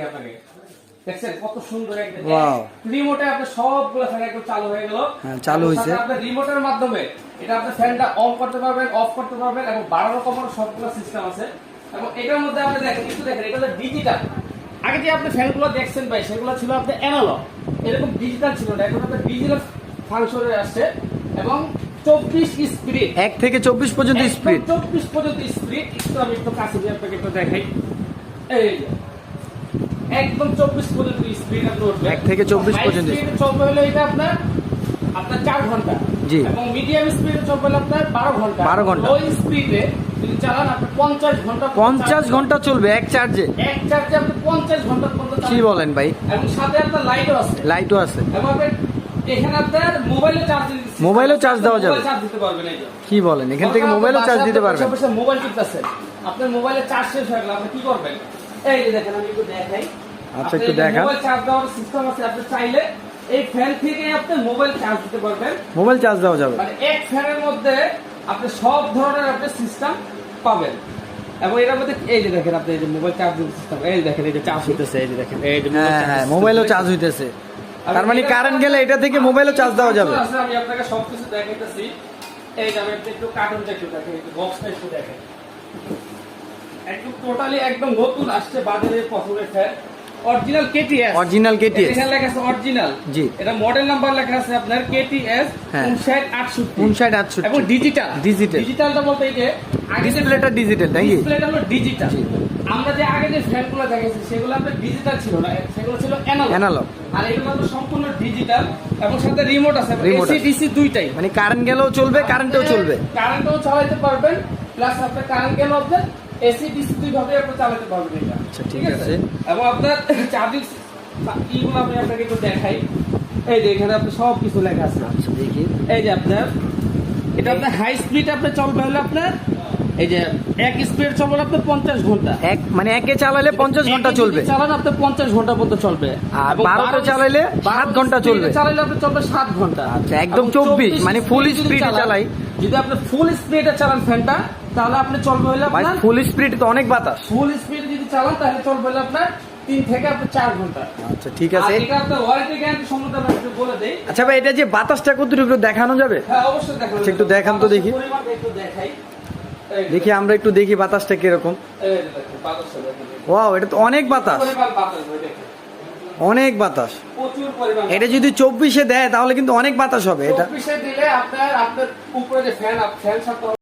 আপনাকে দেখছেন কত সুন্দর একটা রিমোটে আপনার সবগুলো ফ্যান একদম চালু হয়ে গেল। চালু হয়েছে। আপনার রিমোটের মাধ্যমে এটা আপনি ফ্যানটা অন করতে পারবেন অফ করতে পারবেন এবং বাড়ানো কমানো সবগুলো সিস্টেম আছে। এবং এটার মধ্যে আপনি দেখেন একটু দেখেন এটা হলো ডিজিটাল আগে যে আপনি ফ্যানগুলো দেখছেন ভাই সেগুলো ছিল অ্যানালগ এরকম ডিজিটাল ছিল না এখন আপনার ডিজিটাল ফাংশনে আসছে। এবং চব্বিশ স্পিড এক থেকে চব্বিশ পর্যন্ত স্পিড চব্বিশ পর্যন্ত স্পিড একটু আমি একটু কাছে দিয়ে আপনাকে একটু দেখাই। এই। একদম চব্বিশ পর্যন্ত স্পিড আপনি উঠবে এক থেকে 24 পর্যন্ত। স্পিড চলবে হলে এটা আপনার আপনার চার ঘণ্টা। জি। এবং মিডিয়াম স্পিডে চলবে আপনার বারো ঘণ্টা। 12 ঘণ্টা। লো স্পিডে যদি চালান আপনি পঞ্চাশ ঘণ্টা চলবে এক চার্জে এক চার্জে আপনি পঞ্চাশ ঘণ্টা পর্যন্ত কি বলেন ভাই? এবং সাথে আপনার লাইটও আছে। লাইটও আছে। এবং আপনার এখানে আপনার মোবাইলে চার্জ মোবাইলেও charge দেওয়া যাবে? চার্জ দিতে পারবেন কি বলেন? এখান থেকে মোবাইলও চার্জ দিতে পারবেন। মোবাইল টিপতেছেন আপনার মোবাইলে চার্জ শেষ হয়ে গেল আপনি কি করবেন? এই যে দেখেন আমি একটু দেখাই। আচ্ছা, একটু দেখান। মোবাইল চার্জ দেওয়ার সিস্টেম আছে আপনি চাইলে এই ফ্যান থেকে আপনি মোবাইল চার্জ দিতে পারবেন। মোবাইল চার্জ দেওয়া যাবে। মানে এক ফ্যানের মধ্যে আপনি সব ধরনের আপনি সিস্টেম পাবেন। এবং এটার মধ্যে এই যে দেখেন আপনি এই যে মোবাইল চার্জিং সিস্টেম এই দেখেন এই যে চার্জ হইতেছে এই যে দেখেন এই যে হ্যাঁ হ্যাঁ মোবাইলও চার্জ হইতেছে। তার মানে কারেন্ট গেলে এটা থেকে মোবাইলও চার্জ দেওয়া যাবে। আমি আপনাকে সবকিছু দেখাইতেছি। এই যে আমি একটু কার্টুনটা একটু দেখেন একটু বক্সটা একটু দেখেন একদম টোটালি একদম নতুন আসছে বাজারে অরিজিনাল কেটিএস অরিজিনাল কেটিএস এখানে লেখা আছে অরিজিনাল জি। এটা মডেল নাম্বার লেখা আছে আপনার কেটিএস হ্যাঁ। 5968 এবং ডিজিটাল Digital। ডিজিটালটা বলতে এই যে ডিসপ্লেটা ডিজিটাল ডিসপ্লেটা হলো ডিজিটাল। আমরা যে আগে যে ফ্যানগুলো দেখেছি সেগুলো আপনার ডিজিটাল ছিল না। সেগুলো ছিল অ্যানালগ Analog। আর এগুলো হলো সম্পূর্ণ ডিজিটাল এবং সাথে রিমোট আছে। এসি ডিসি দুইটাই। মানে কারেন্ট গেলেও চলবে কারেন্টেও চলবে। কারেন্টও চালাতে পারবেন প্লাস আপনার কারেন্ট গেলে আপনার এসি ডিসি দুই ভাবে আপনি চালাতে পারবেন এটা। আচ্ছা, ঠিক আছে। এবং আপনার চার্জিং ইগুলো আমি আপনাকে একটু দেখাই। এই যে এখানে আপনি সব কিছু লেখা আছে। আচ্ছা দেখি। এই যে আপনার এটা আপনার হাই স্পিড আপনি চলবে হলে আপনার এই যে এক স্পিড চলবে আপনার পঞ্চাশ ঘণ্টা। এক মানে একে চালালে পঞ্চাশ ঘণ্টা চলবে। চালান আপনার পঞ্চাশ ঘণ্টা পর্যন্ত চলবে। আর বারোতে বারো সাত ঘণ্টা চলবে। চালাইলে আপনার চলবে সাত ঘণ্টা। আচ্ছা, একদম এবং 24 24 মানে ফুল চালান, চালাই। যদি আপনি ফুল স্পিডে চালান ফ্যানটা তাহলে আপনি চলবে হলে আপনার ফুল স্পিড তো অনেক বাতাস। ফুল স্পিডে যদি চালান তাহলে চলবে হলে আপনার তিন থেকে আপনার চার ঘণ্টা। আচ্ছা ঠিক আছে। আচ্ছা ভাই এটা যে বাতাসটা কতটুকু দেখানো যাবে? হ্যাঁ অবশ্যই আচ্ছা, একটু দেখান তো দেখি। একটু দেখাই। দেখি আমরা একটু দেখি বাতাসটা কীরকম। ওয়াও এটা তো অনেক বাতাস। অনেক বাতাস। এটা যদি চব্বিশে দেয় তাহলে কিন্তু অনেক বাতাস হবে এটা। দিলে আপনার আপনার উপরে যে ফ্যান ফ্যান